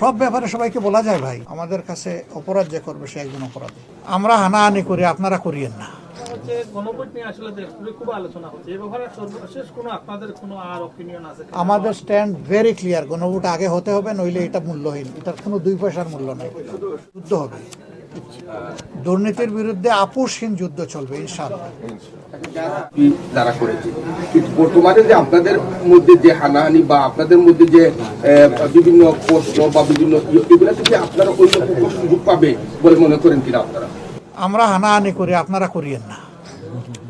সব ব্যাপারে সবাইকে বলা যায় ভাই আমাদের কাছে অপরাধ যে করবে সে একজন অপরাধী। আমরা হানাহানি করি আপনারা করিয়েন না? আমাদের স্ট্যান্ড ভেরি ক্লিয়ার গণভোট আগে হতে হবে নইলে এটা মূল্যহীন এটার কোনো দুই পয়সার মূল্য নেই। যুদ্ধ হবে। দুর্নীতির বিরুদ্ধে আপোষহীন যুদ্ধ চলবে ইনশাআল্লাহ। তারা করেছে। কিন্তু বর্তমানে যে আপনাদের মধ্যে যে হানাহানি বা আপনাদের মধ্যে যে বিভিন্ন প্রশ্ন বা বিভিন্ন ইয়ে- থেকে আপনারা অন্য সুযোগ পাবে বলে মনে করেন কিনা আপনারা? আমরা হানাহানি করি আপনারা করিয়েন না।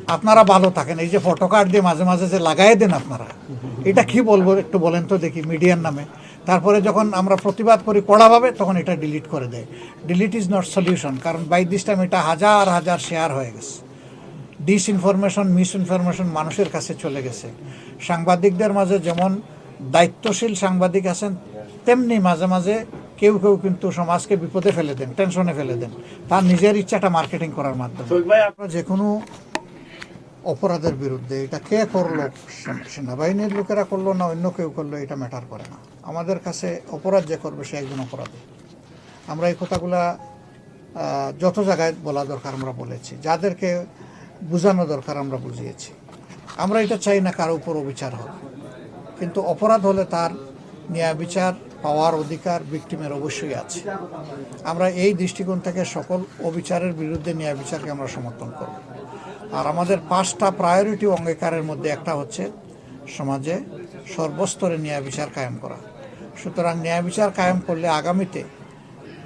আপনারা ভালো থাকেন। এই যে ফটো কার্ড দিয়ে মাঝে মাঝে যে লাগাই দেন আপনারা এটা কি বলব একটু বলেন তো দেখি মিডিয়ার নামে। তারপরে যখন আমরা প্রতিবাদ করি কড়াভাবে তখন এটা ডিলিট করে দেয়। ডিলিট ইজ নট সলিউশন কারণ বাই দিস টাইম এটা হাজার হাজার শেয়ার হয়ে গেছে। ডিস ইনফরমেশন মিস ইনফরমেশন মানুষের কাছে চলে গেছে। সাংবাদিকদের মাঝে যেমন দায়িত্বশীল সাংবাদিক আছেন তেমনি মাঝে মাঝে কেউ কেউ কিন্তু সমাজকে বিপদে ফেলে দেন টেনশনে ফেলে দেন। তার নিজের ইচ্ছাটা মার্কেটিং করার মাধ্যমে। যে কোনো অপরাধের বিরুদ্ধে, এটা কে করল? সেনাবাহিনীর লোকেরা করল না, অন্য কেউ করল, এটা ম্যাটার করে না। আমাদের কাছে অপরাধ যে করবে, সে একজন অপরাধী। আমরা এই কথাগুলা যত জায়গায় বলা দরকার আমরা বলেছি, যাদেরকে বোঝানো দরকার আমরা বুঝিয়েছি। আমরা এটা চাই না কারও উপর অবিচার হোক। কিন্তু অপরাধ হলে তার ন্যায় বিচার, পাওয়ার অধিকার ভিক্টিমের অবশ্যই আছে। আমরা এই দৃষ্টিকোণ থেকে সকল অবিচারের বিরুদ্ধে ন্যায় বিচারকে আমরা সমর্থন করব। আর আমাদের পাঁচটা প্রায়োরিটি অঙ্গীকারের মধ্যে একটা হচ্ছে সমাজে সর্বস্তরে ন্যায় বিচার কায়েম করা। সুতরাং ন্যায় বিচার কায়েম করলে আগামীতে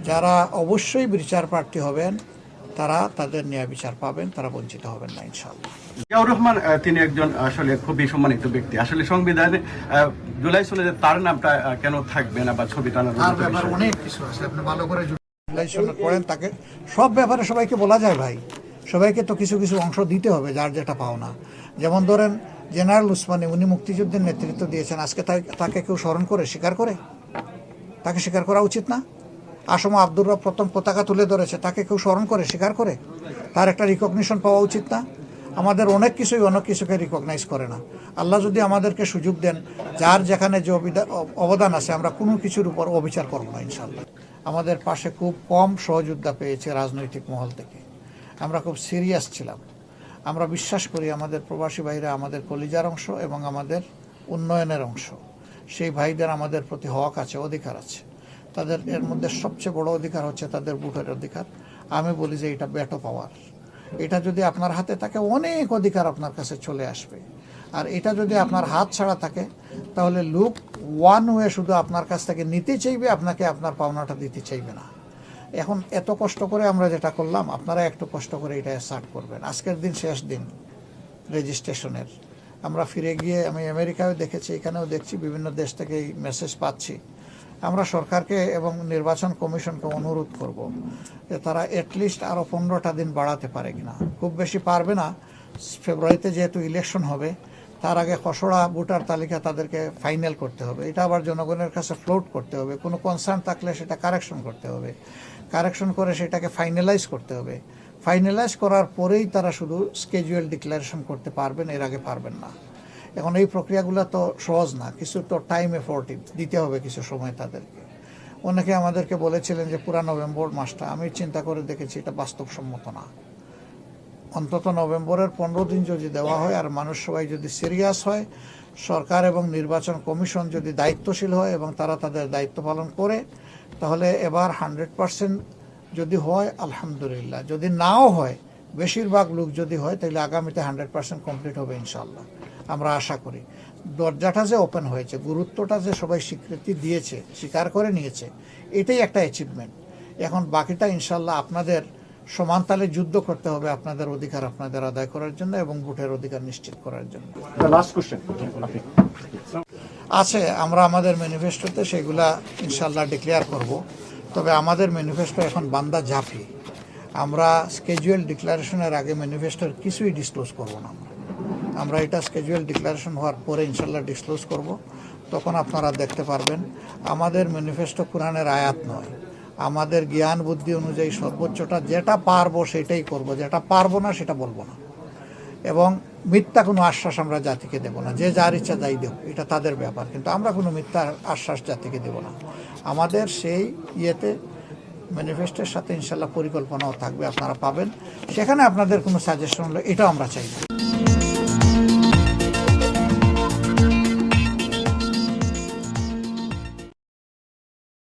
যারা অবশ্যই বিচার প্রার্থী হবেন তারা তাদের ন্যায় বিচার পাবেন তারা বঞ্চিত হবেন না ইনশাআল্লাহ। জিয়াউর রহমান তিনি একজন আসলে খুবই সম্মানিত ব্যক্তি। আসলে সংবিধানে জুলাই চলে তার নামটা কেন থাকবে না বা ছবি টানার অনেক কিছু আছে। আপনি ভালো করে রিলেশনে পড়েন তাকে সব ব্যাপারে সবাইকে বলা যায় ভাই। সবাইকে তো কিছু কিছু অংশ দিতে হবে, যার যেটা পাওনা। যেমন ধরেন, জেনারেল উসমানি, উনি মুক্তিযুদ্ধের নেতৃত্ব দিয়েছেন। আজকে তাকে কেউ স্মরণ করে, স্বীকার করে? তাকে স্বীকার করা উচিত না? আসম আব্দুর রব প্রথম পতাকা তুলে ধরেছে, তাকে কেউ স্মরণ করে, স্বীকার করে? তার একটা রিকগনিশন পাওয়া উচিত না? আমাদের অনেক কিছুই অনেক কিছুকে রিকগনাইজ করে না। আল্লাহ যদি আমাদেরকে সুযোগ দেন, যার যেখানে যে অবদান আছে, আমরা কোনো কিছুর উপর অবিচার করব না ইনশাল্লাহ আমাদের পাশে খুব কম সহযোদ্ধা পেয়েছে রাজনৈতিক মহল থেকে। আমরা খুব সিরিয়াস ছিলাম। আমরা বিশ্বাস করি আমাদের প্রবাসী ভাইরা আমাদের কলিজার অংশ এবং আমাদের উন্নয়নের অংশ। সেই ভাইদের আমাদের প্রতি হক আছে, অধিকার আছে। তাদের এর মধ্যে সবচেয়ে বড় অধিকার হচ্ছে তাদের বুটের অধিকার। আমি বলি যে এটা ব্যাটো পাওয়ার এটা যদি আপনার হাতে থাকে, অনেক অধিকার আপনার কাছে চলে আসবে। আর এটা যদি আপনার হাত ছাড়া থাকে, তাহলে লুক ওয়ান ওয়ে শুধু আপনার কাছ থেকে নিতে চাইবে, আপনাকে আপনার পাওনাটা দিতে চাইবে না। এখন এত কষ্ট করে আমরা যেটা করলাম, আপনারা একটু কষ্ট করে এটা স্টার্ট করবেন। আজকের দিন শেষ দিন রেজিস্ট্রেশনের আমরা ফিরে গিয়ে, আমি আমেরিকায় দেখেছি, এখানেও দেখছি, বিভিন্ন দেশ থেকে এই মেসেজ পাচ্ছি। আমরা সরকারকে এবং নির্বাচন কমিশনকে অনুরোধ করব যে তারা অ্যাটলিস্ট আরও পনেরোটা দিন বাড়াতে পারে কিনা। খুব বেশি পারবে না। ফেব্রুয়ারিতে যেহেতু ইলেকশন হবে তার আগে খসড়া ভোটার তালিকা তাদেরকে ফাইনাল করতে হবে। এটা আবার জনগণের কাছে ফ্লোট করতে হবে। কোনো কনসার্ন থাকলে সেটা কারেকশন করতে হবে। কারেকশন করে সেটাকে ফাইনালাইজ করতে হবে। ফাইনালাইজ করার পরেই তারা শুধু স্কেজুয়াল ডিক্লারেশন করতে পারবেন, এর আগে পারবেন না। এখন এই প্রক্রিয়াগুলো তো সহজ না, কিছু তো টাইম এফোর্ট দিতে হবে কিছু সময় তাদেরকে। অনেকে আমাদেরকে বলেছিলেন যে পুরা নভেম্বর মাসটা, আমি চিন্তা করে দেখেছি এটা বাস্তবসম্মত না। অন্তত নভেম্বরের পনেরো দিন যদি দেওয়া হয় আর মানুষ সবাই যদি সিরিয়াস হয়, সরকার এবং নির্বাচন কমিশন যদি দায়িত্বশীল হয় এবং তারা তাদের দায়িত্ব পালন করে, তাহলে এবার হান্ড্রেড পার্সেন্ট যদি হয়, আলহামদুলিল্লাহ। যদি নাও হয়, বেশিরভাগ লোক যদি হয়, তাহলে আগামীতে হান্ড্রেড পার্সেন্ট কমপ্লিট হবে ইনশাল্লাহ আমরা আশা করি। দরজাটা যে ওপেন হয়েছে, গুরুত্বটা যে সবাই স্বীকৃতি দিয়েছে, স্বীকার করে নিয়েছে, এটাই একটা অ্যাচিভমেন্ট এখন বাকিটা ইনশাল্লাহ আপনাদের সমান তালে যুদ্ধ করতে হবে আপনাদের অধিকার আপনাদের আদায় করার জন্য এবং ভোটের অধিকার নিশ্চিত করার জন্য। আছে আমরা আমাদের ম্যানিফেস্টোতে সেগুলা ইনশাল্লাহ ডিক্লেয়ার করব। তবে আমাদের ম্যানিফেস্টো এখন বান্দা ঝাঁপি আমরা স্কেজুয়াল ডিক্লারেশনের আগে ম্যানিফেস্টোর কিছুই ডিসক্লোজ করব না আমরা। আমরা এটা স্কেজুয়াল ডিক্লারেশন হওয়ার পরে ইনশাল্লাহ ডিসক্লোজ করব। তখন আপনারা দেখতে পারবেন আমাদের ম্যানিফেস্টো কোরআনের আয়াত নয়। আমাদের জ্ঞান বুদ্ধি অনুযায়ী সর্বোচ্চটা যেটা পারব সেটাই করব। যেটা পারব না সেটা বলব না। এবং মিথ্যা কোনো আশ্বাস আমরা জাতিকে দেব না। যে যার ইচ্ছা যাই দেব, এটা তাদের ব্যাপার। কিন্তু আমরা কোনো মিথ্যা আশ্বাস জাতিকে দেব না। আমাদের সেই ইয়েতে ম্যানিফেস্টোর সাথে ইনশাল্লাহ পরিকল্পনাও থাকবে, আপনারা পাবেন। সেখানে আপনাদের কোনো সাজেশন হলে এটাও আমরা চাই না।